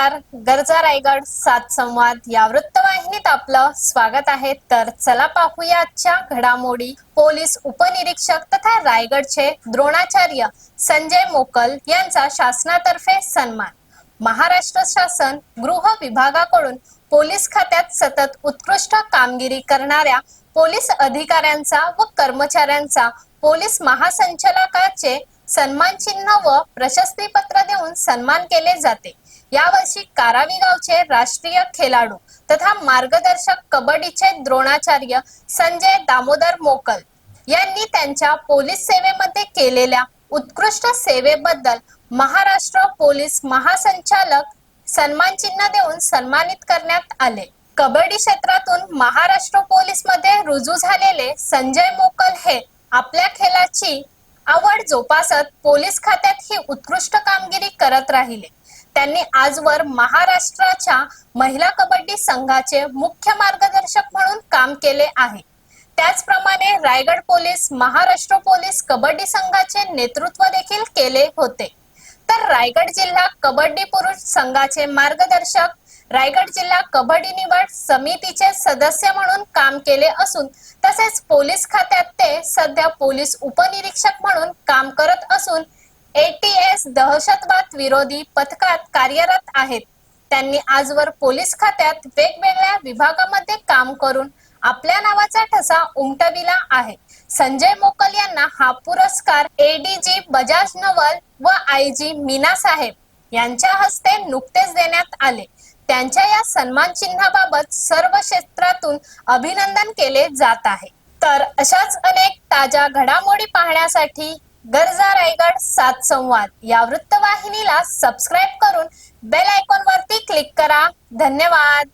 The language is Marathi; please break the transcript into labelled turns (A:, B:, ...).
A: नमस्कार. गरजा रायगड सात संवाद या वृत्तवाहिनीत आपलं स्वागत आहे. तर चला पाहूया आजच्या घडामोडी. पोलीस उपनिरीक्षक तथा रायगडचे द्रोणाचार्य संजय मोकल यांचा शासनातर्फे सन्मान. महाराष्ट्र शासन गृह विभागाकडून पोलीस खात्यात सतत उत्कृष्ट कामगिरी करणाऱ्या पोलीस अधिकाऱ्यांचा व कर्मचाऱ्यांचा पोलीस महासंचालकाचे सन्मान चिन्ह व प्रशस्ती पत्र देऊन सन्मान केले जाते. यावर्षी कारावी गावचे राष्ट्रीय खेळाडू तथा मार्गदर्शक कबड्डीचे द्रोणाचार्य संजय दामोदर मोकल यांनी त्यांच्या पोलीस सेवेमध्ये केलेल्या उत्कृष्ट सेवेबद्दल महाराष्ट्र पोलीस महासंचालक सन्मान चिन्ह देऊन सन्मानित करण्यात आले. कबड्डी क्षेत्रातून महाराष्ट्र पोलीसमध्ये रुजू झालेले संजय मोकल हे आपल्या खेळाची आवड जोपासत पोलीस खात्यात ही उत्कृष्ट कामगिरी करत राहिले. त्यांनी आजवर महाराष्ट्राच्या महिला कबड्डी संघाचे मुख्य मार्गदर्शक म्हणून काम केले आहे. त्याचप्रमाणे रायगड पोलीस महाराष्ट्र पोलीस कबड्डी संघाचे नेतृत्व देखील केले होते. तर रायगड जिल्हा कबड्डी पुरुष संघाचे मार्गदर्शक रायगड जिल्हा कबड्डी निवड समितीचे सदस्य म्हणून काम केले असून तसेच पोलीस खात्यात ते सध्या पोलीस उपनिरीक्षक म्हणून काम करत असून एटीएस दहशतवाद विरोधी पथकात कार्यरत आहेत. त्यांनी आजवर पोलीस खात्यात वेगवेगळ्या विभागामध्ये काम करून आपल्या नावाचा ठसा उमटविला आहे. संजय मोकल यांना हा पुरस्कार एडीजी बजाज नवल व आयजी मीना साहेब यांच्या हस्ते नुकतेच देण्यात आले. त्यांच्या या सन्मान चिन्हाबाबत सर्व क्षेत्रातून अभिनंदन केले जात आहे. तर अशाच अनेक ताज्या घडामोडी पाहण्यासाठी गरजा रायगड सात संवाद या वृत्तवाहिनीला सबस्क्राईब करून बेल आयकॉन वरती क्लिक करा. धन्यवाद.